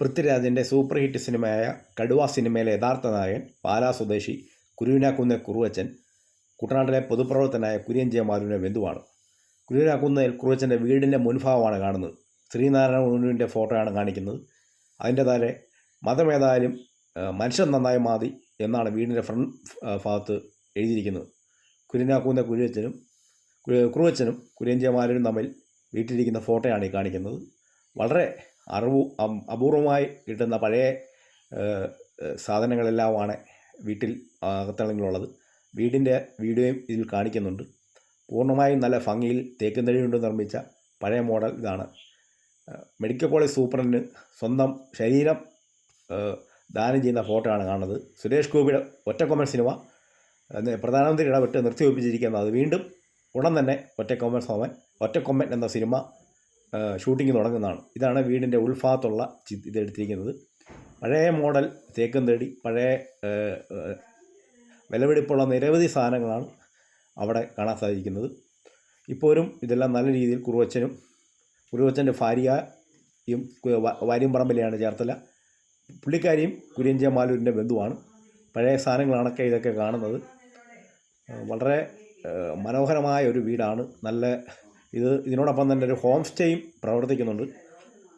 പൃഥ്വിരാജിന്റെ super hit സിനിമയായ കടുവ സിനിമയിലെ യഥാർത്ഥ നായകൻ പാലാ സ്വദേശി കുരുവിനാക്കുന്ന കുറുവച്ചൻ കുട്ടനാട്ടിലെ പൊതുപ്രവർത്തനായ കുര്യൻ ജെ മാലുവിന്റെ ബന്ധുവാണ്. കുരുവിനാക്കുന്നതിൽ കുറുവച്ചന്റെ വീടിന്റെ മുൻഭാഗമാണ് കാണുന്നത്. ശ്രീനാരായണ ഗുരുവിന്റെ ഫോട്ടോയാണ് കാണിക്കുന്നത്. അതിന്റെ താഴെ മതമേതായാലും മനുഷ്യൻ നന്നായി മാതി എന്നാണ് വീടിന്റെ ഫ്രണ്ട് ഭാഗത്ത് എഴുതിയിരിക്കുന്നത്. കുര്യനാക്കുന്ന കുരുവച്ചനും കുറുവച്ചനും കുര്യൻ ജെ മാലുവിനും തമ്മിൽ വീട്ടിലിരിക്കുന്ന ഫോട്ടോയാണ് ഈ കാണിക്കുന്നത്. വളരെ അറിവ് അപൂർവമായി കിട്ടുന്ന പഴയ സാധനങ്ങളെല്ലാമാണ് വീട്ടിൽ അകത്തളങ്ങളിലുള്ളത്. വീടിന്റെ വീഡിയോയും ഇതിൽ കാണിക്കുന്നുണ്ട്. പൂർണമായും നല്ല ഭംഗിയിൽ തേക്കും തടി കൊണ്ട് നിർമ്മിച്ച പഴയ മോഡൽ ഇതാണ്. മെഡിക്കൽ കോളേജ് സൂപ്രണ്ടിന് സ്വന്തം ശരീരം ദാനം ചെയ്യുന്ന ഫോട്ടോ ആണ് കാണുന്നത്. സുരേഷ് ഗോപിയുടെ ഒറ്റക്കൊമ്മൻ സിനിമ പ്രധാനമന്ത്രി ഇടപെട്ട് നിർത്തിവെപ്പിച്ചിരിക്കുന്നത്. വീണ്ടും ഉടൻ തന്നെ ഒറ്റക്കൊമ്മൻ സോമൻ ഒറ്റക്കൊമ്മൻ എന്ന സിനിമ ഷൂട്ടിംഗ് തുടങ്ങുന്നതാണ്. ഇതാണ് വീടിന്റെ ഉൾഭാഗത്തുള്ള ചി ഇത് എടുത്തിരിക്കുന്നത്. പഴയ മോഡൽ തേക്കും തേടി പഴയ വിലപിടിപ്പുള്ള നിരവധി സാധനങ്ങളാണ് അവിടെ കാണാൻ സാധിക്കുന്നത്. ഇപ്പോഴും ഇതെല്ലാം നല്ല രീതിയിൽ കുറുവച്ചനും കുറുവച്ചന്റെ ഭാര്യയും വാര്യം പറമ്പിലെയാണ് വാര്യംപറമ്പിലെയാണ് ചേർത്തല. പുള്ളിക്കാരിയും കുര്യഞ്ച മാലൂരിന്റെ ബന്ധുവാണ്. പഴയ സാധനങ്ങളാണൊക്കെ ഇതൊക്കെ കാണുന്നത്. വളരെ മനോഹരമായ ഒരു വീടാണ്. നല്ല ഇത് ഇതിനോടൊപ്പം തന്നെ ഒരു ഹോം സ്റ്റേയും പ്രവർത്തിക്കുന്നുണ്ട്.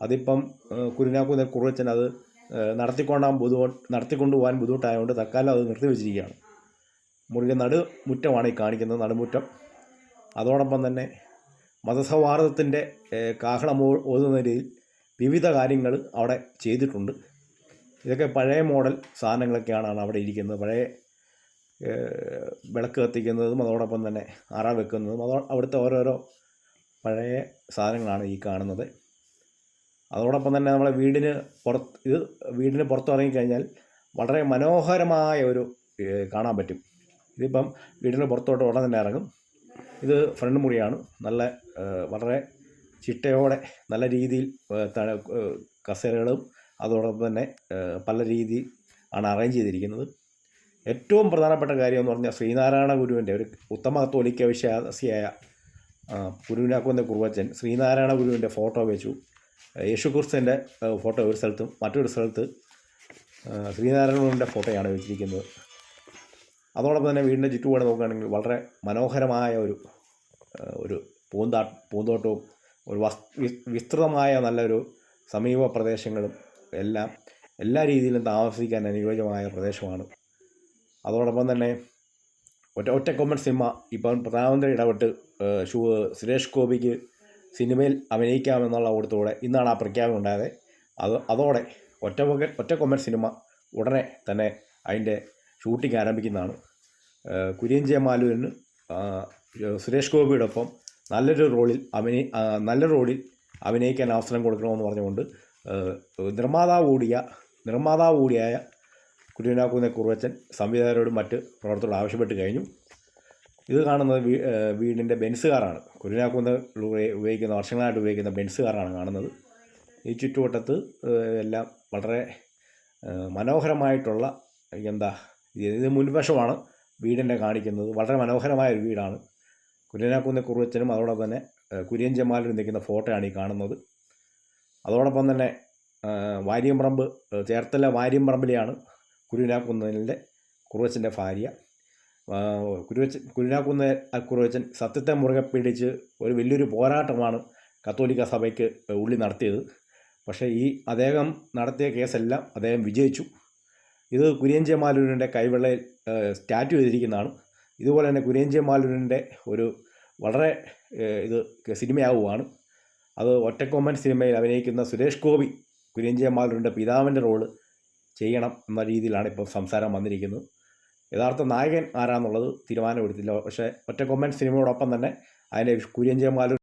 അതിപ്പം കുരുനാക്കുന്ന കുരുനാക്കുന്നിൽ കുറുവച്ചൻ അത് നടത്തിക്കൊണ്ടാൻ ബുദ്ധിമുട്ട് നടത്തിക്കൊണ്ടു പോകാൻ ബുദ്ധിമുട്ടായതുകൊണ്ട് തൽക്കാലം അത് നിർത്തിവെച്ചിരിക്കുകയാണ് മുറിയുടെ നടുമുറ്റമാണ് ഈ കാണിക്കുന്നത് നടുമുറ്റം. അതോടൊപ്പം തന്നെ മതസൗഹാർദ്ദത്തിന്റെ കാഹളം ഓതുന്ന രീതിയിൽ വിവിധ കാര്യങ്ങൾ അവിടെ ചെയ്തിട്ടുണ്ട്. ഇതൊക്കെ പഴയ മോഡൽ സാധനങ്ങളൊക്കെയാണ് അവിടെ ഇരിക്കുന്നത്. പഴയ വിളക്ക് കത്തിക്കുന്നതും അതോടൊപ്പം തന്നെ അറ വെക്കുന്നതും അതോ അവിടുത്തെ ഓരോരോ പഴയ സാധനങ്ങളാണ് ഈ കാണുന്നത്. അതോടൊപ്പം തന്നെ നമ്മളെ വീടിന് പുറത്ത് ഇത് വീടിന് പുറത്തിറങ്ങിക്കഴിഞ്ഞാൽ വളരെ മനോഹരമായ ഒരു കാണാൻ പറ്റും. ഇതിപ്പം വീടിന് പുറത്തോട്ട് ഉടനെ തന്നെ ഇറങ്ങും. ഇത് ഫ്രണ്ട് മുറിയാണ്. നല്ല വളരെ ചിട്ടയോടെ നല്ല രീതിയിൽ കസേരകളും അതോടൊപ്പം തന്നെ പല രീതി ആണ് അറേഞ്ച് ചെയ്തിരിക്കുന്നത്. ഏറ്റവും പ്രധാനപ്പെട്ട കാര്യം എന്ന് പറഞ്ഞാൽ ശ്രീനാരായണ ഗുരുവിന്റെ ഒരു ഉത്തമ തോലിക്ക വിശ്വാസിയായ ആ, ഗുരുവിനാക്കുന്ന കുറുവച്ചൻ ശ്രീനാരായണ ഗുരുവിന്റെ ഫോട്ടോ വെച്ചു. യേശുക്രിസ്തുവിന്റെ ഫോട്ടോ ഒരു സ്ഥലത്തും മറ്റൊരു സ്ഥലത്ത് ആ, ശ്രീനാരായണ ഗുരുവിന്റെ ഫോട്ടോയാണ് വെച്ചിരിക്കുന്നത്. അതോടൊപ്പം തന്നെ വീടിന്റെ ചുറ്റുപാട് നോക്കുകയാണെങ്കിൽ വളരെ മനോഹരമായ ഒരു ഒരു പൂന്താ പൂന്തോട്ടവും ഒരു വസ് വിസ്തൃതമായ നല്ലൊരു സമീപ പ്രദേശങ്ങളും എല്ലാം എല്ലാ രീതിയിലും താമസിക്കാൻ അനുയോജ്യമായ പ്രദേശമാണ്. അതോടൊപ്പം തന്നെ ഒറ്റ ഒറ്റക്കൊമ്മൻ സിനിമ ഇപ്പം പ്രധാനമന്ത്രി ഇടപെട്ട് സുരേഷ് ഗോപിക്ക് സിനിമയിൽ അഭിനയിക്കാമെന്നുള്ള ഓടത്തോടെ ഇന്നാണ് ആ പ്രഖ്യാപനം ഉണ്ടായത്. അത് അതോടെ ഒറ്റ ഒറ്റ കൊമ്മൻ സിനിമ ഉടനെ തന്നെ അതിന്റെ ഷൂട്ടിംഗ് ആരംഭിക്കുന്നതാണ്. കുര്യൻ ആ, സുരേഷ് ഗോപിയോടൊപ്പം നല്ലൊരു റോളിൽ അഭിനയി നല്ല റോളിൽ അഭിനയിക്കാൻ അവസരം കൊടുക്കണമെന്ന് പറഞ്ഞുകൊണ്ട് നിർമ്മാതാവ് കൂടിയ നിർമ്മാതാവ് കൂടിയായ കുര്യനാക്കുന്ന കുറുവച്ചൻ സംവിധായകരോടും മറ്റ് പ്രവർത്തകരോട് ആവശ്യപ്പെട്ട് കഴിഞ്ഞു. ഇത് കാണുന്നത് വീടിന്റെ ബെൻസ് കാറാണ്. കുര്യനാക്കുന്ന ഉപയോഗിക്കുന്ന വർഷങ്ങളായിട്ട് ഉപയോഗിക്കുന്ന ബെൻസ് കാറാണ് കാണുന്നത്. ഈ ചുറ്റുവട്ടത്ത് എല്ലാം വളരെ മനോഹരമായിട്ടുള്ള എന്താ ഇത് മുൻവശമാണ് വീടിന്റെ കാണിക്കുന്നത്. വളരെ മനോഹരമായ ഒരു വീടാണ്. കുര്യനാക്കുന്ന കുറുവച്ചനും അതോടൊപ്പം തന്നെ കുര്യൻ ജമാലും നിൽക്കുന്ന ഫോട്ടോയാണ് ഈ കാണുന്നത്. അതോടൊപ്പം തന്നെ വാര്യംപറമ്പ് ചേർത്തല വാര്യംപറമ്പിലെയാണ് കുരുവിനാക്കുന്നതിന്റെ കുറവച്ചന്റെ ഭാര്യ. ആ, കുരുവച്ചൻ കുരുവിനാക്കുന്ന കുറവച്ചൻ സത്യത്തെ മുറുകെ പിടിച്ച് ഒരു വലിയൊരു പോരാട്ടമാണ് കത്തോലിക്ക സഭയ്ക്ക് ഉള്ളി നടത്തിയത്. പക്ഷേ ഈ അദ്ദേഹം നടത്തിയ കേസെല്ലാം അദ്ദേഹം വിജയിച്ചു. ഇത് കുര്യഞ്ചിയ മാലൂരിന്റെ കൈവെള്ളയിൽ സ്റ്റാറ്റു ചെയ്തിരിക്കുന്നതാണ്. ഇതുപോലെ തന്നെ കുര്യഞ്ചിയ മാലൂരിന്റെ ഒരു വളരെ ഇത് സിനിമയാവുകയാണ്. അത് ഒറ്റക്കൊമ്പൻ സിനിമയിൽ അഭിനയിക്കുന്ന സുരേഷ് ഗോപി കുര്യഞ്ചിയ മാലൂരിന്റെ പിതാവിന്റെ റോൾ ചെയ്യണം എന്ന രീതിയിലാണ് ഇപ്പോൾ സംസാരം വന്നിരിക്കുന്നത്. യഥാർത്ഥ നായകൻ ആരാന്നുള്ളത് തീരുമാനമെടുത്തില്ല. പക്ഷേ ഒറ്റക്കൊമ്മൻ സിനിമയോടൊപ്പം തന്നെ അതിന്റെ കുര്യൻ ജയമാലൂർ